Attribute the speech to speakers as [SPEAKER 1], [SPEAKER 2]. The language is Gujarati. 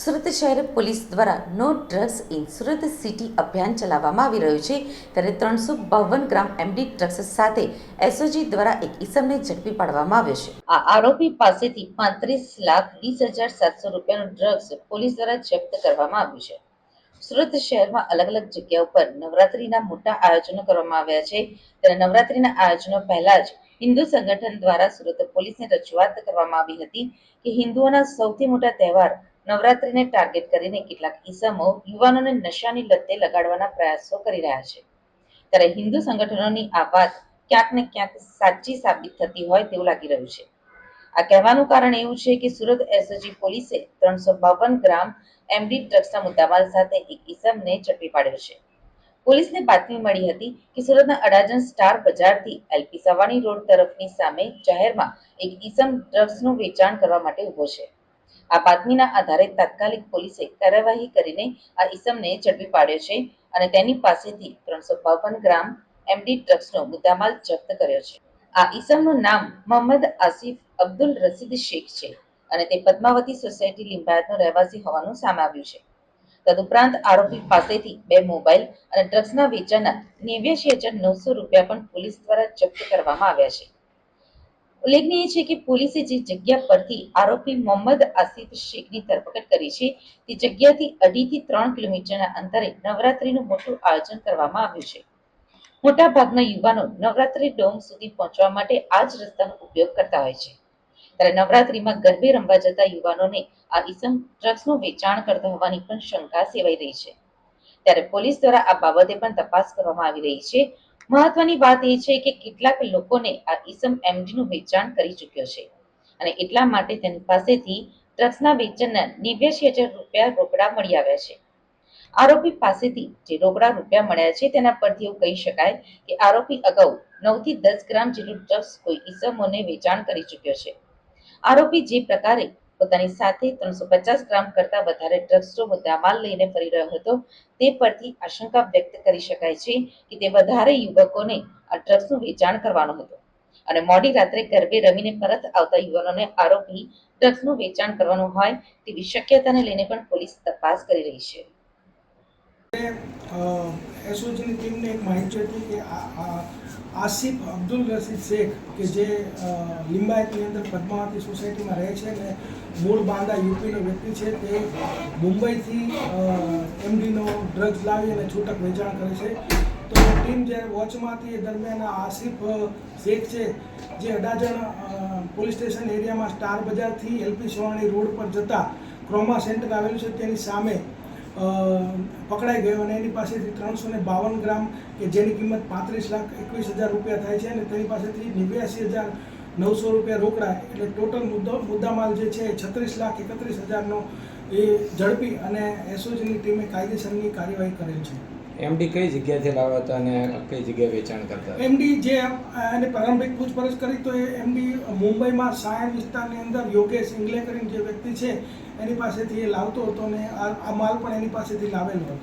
[SPEAKER 1] સુરત શહેર પોલીસ દ્વારા no drugs in Surat city અભિયાન ચલાવવામાં આવી રહ્યું છે, ત્યારે ત્રણસો બાવન ગ્રામ એમડી ડ્રગ્સ સાથે એસઓજી દ્વારા એક ઇસમને ઝડપી પાડવામાં આવ્યો છે. આ આરોપી પાસેથી પાંત્રીસ લાખ વીસ હજાર સાતસો રૂપિયાનું ડ્રગ્સ પોલીસ દ્વારા જપ્ત કરવામાં આવ્યું છે. સુરત શહેરમાં અલગ અલગ જગ્યા ઉપર નવરાત્રીના મોટા આયોજનો કરવામાં આવ્યા છે, ત્યારે નવરાત્રીના આયોજનો પહેલા જ હિન્દુ સંગઠન દ્વારા સુરત પોલીસને રજૂઆત કરવામાં આવી હતી કે હિન્દુઓના સૌથી મોટા તહેવાર નવરાત્રીને ટાર્ગેટ કરીને કેટલાક ઇસમો યુવાનોને નશાની લતે લગાડવાના પ્રયાસો કરી રહ્યા છે. ત્યારે હિન્દુ સંગઠનોની આ વાત ક્યાંક ને ક્યાંક સાચી સાબિત થતી હોય તેવું લાગી રહ્યું છે. આ કહેવાનું કારણ એવું છે કે સુરત એસઓજી પોલીસે ત્રણસો બાવન ગ્રામ એમડી ડ્રગ્સના મુદ્દામાલ સાથે એક ઈસમને ઝડપી પાડ્યો છે. પોલીસને બાતમી મળી હતી કે સુરતના અડાજણ સ્ટાર બજારથી એલપી સવાણી રોડ તરફની સામે જાહેરમાં એક ઈસમ ડ્રગ્સનું વેચાણ કરવા માટે ઊભો છે. આ બાતમીના આધારે તાત્કાલિક પોલીસે કાર્યવાહી કરીને આ ઇસમને ઝડપી પાડ્યો છે અને તેની પાસેથી ત્રણસો બાવન ગ્રામ એમડી ડ્રગ્સનો મુદ્દામાલ જપ્ત કર્યો છે. આ ઇસમનું નામ મોહમ્મદ આસિફ અબ્દુલ રસીદ શેખ છે અને તે પદ્માવતી સોસાયટી લિંબાયતનો રહેવાસી હોવાનું સામે આવ્યું છે. તદુપરાંત આરોપી પાસેથી બે મોબાઈલ અને ડ્રગ્સના વેચાણના નેવ્યાસી હજાર નવસો રૂપિયા પણ પોલીસ દ્વારા જપ્ત કરવામાં આવ્યા છે. ઉલ્લેખનીય છે કે પોલીસે જે જગ્યા પરથી આરોપી મોહમ્મદ આસિફ શેખની ધરપકડ કરી છે, તે જગ્યાથી અઢીથી ત્રણ કિલોમીટરના અંતરે નવરાત્રીનું મોટું આયોજન કરવામાં આવ્યું છે. મોટા ભાગના યુવાનો નવરાત્રી ડોમ સુધી પહોંચવા માટે આ જ રસ્તાનો ઉપયોગ કરતા હોય છે. ત્યારે નવરાત્રીમાં ગરબે રમવા જતા યુવાનોને આ ઇસમ ડ્રગ્સનું વેચાણ કરતા હોવાની પણ શંકા સેવાઈ રહી છે. ત્યારે પોલીસ દ્વારા આ બાબતે પણ તપાસ કરવામાં આવી રહી છે. મહત્વની વાત એ છે કે કેટલાક લોકોને આ ઈસમ એમડીનું વેચાણ કરી ચૂક્યો છે. અને એટલા માટે તેની પાસેથી ડ્રગ્સના વેચાણના નેવ્યાસી હજાર રૂપિયા રોકડા મળી આવ્યા છે. આરોપી પાસેથી જે રોકડા રૂપિયા મળ્યા છે તેના પરથી એવું કહી શકાય કે આરોપી અગાઉ નવથી દસ ગ્રામ જેટલું ડ્રગ્સ કોઈ ઈસમોને વેચાણ કરી ચૂક્યો છે. આરોપી જે પ્રકારે પોતાની સાથે ત્રણસો પચાસ ગ્રામ કરતા વધારે ડ્રગ્સનો મુદ્દામાલ લઈને ફરી રહ્યો હતો. તે પરથી આશંકા વ્યક્ત કરી શકાય છે કે તે વધારે યુવકોને આ ડ્રગ્સનું વેચાણ કરવાનો હતો. અને મોડી રાત્રે ગરબે રમીને પરત આવતા યુવાનોને આરોપી ડ્રગ્સનું વેચાણ કરવાનું હોય તેવી શક્યતાને લઈને પણ પોલીસ તપાસ કરી રહી છે.
[SPEAKER 2] એસઓજીની ટીમને એક માહિતી હતી કે આસિફ અબ્દુલ રશીદ શેખ, કે જે લિંબાયતની અંદર પદ્માવતી સોસાયટીમાં રહે છે અને મૂળ બાંદા યુપીનો વ્યક્તિ છે, તે મુંબઈથી એમડીનો ડ્રગ્સ લાવી અને છૂટક વેચાણ કરે છે. તો ટીમ જ્યારે વોચમાં હતી એ દરમિયાન આસિફ શેખ છે, જે અડાજણ પોલીસ સ્ટેશન એરિયામાં સ્ટાર બજારથી એલપી સોવાણી રોડ પર જતા ક્રોમા સેન્ટર આવેલું છે, તેની સામે પકડાઈ ગયો અને એની પાસેથી ત્રણસો ને બાવન ગ્રામ કે જેની કિંમત પાંત્રીસ લાખ એકવીસ હજાર રૂપિયા થાય છે અને તેની પાસેથી નેવ્યાસી હજાર નવસો રૂપિયા રોકડા એટલે ટોટલ મુદ્દો, મુદ્દામાલ જે છે છત્રીસ લાખ એકત્રીસ હજારનો એ ઝડપી અને એસઓજીની ટીમે કાયદેસરની કાર્યવાહી કરેલ છે.
[SPEAKER 3] એમડી કઈ જગ્યાથી લાવ્યા હતા અને કઈ જગ્યાએ વેચાણ કરતા
[SPEAKER 2] એમડી જે એને પ્રારંભિક પૂછપરછ કરી તો એ એમડી મુંબઈમાં સાયણ વિસ્તારની અંદર યોગેશ ઇંગ્લે કરીને જે વ્યક્તિ છે એની પાસેથી એ લાવતો હતો અને આ આ માલ પણ એની પાસેથી લાવેલો હતો.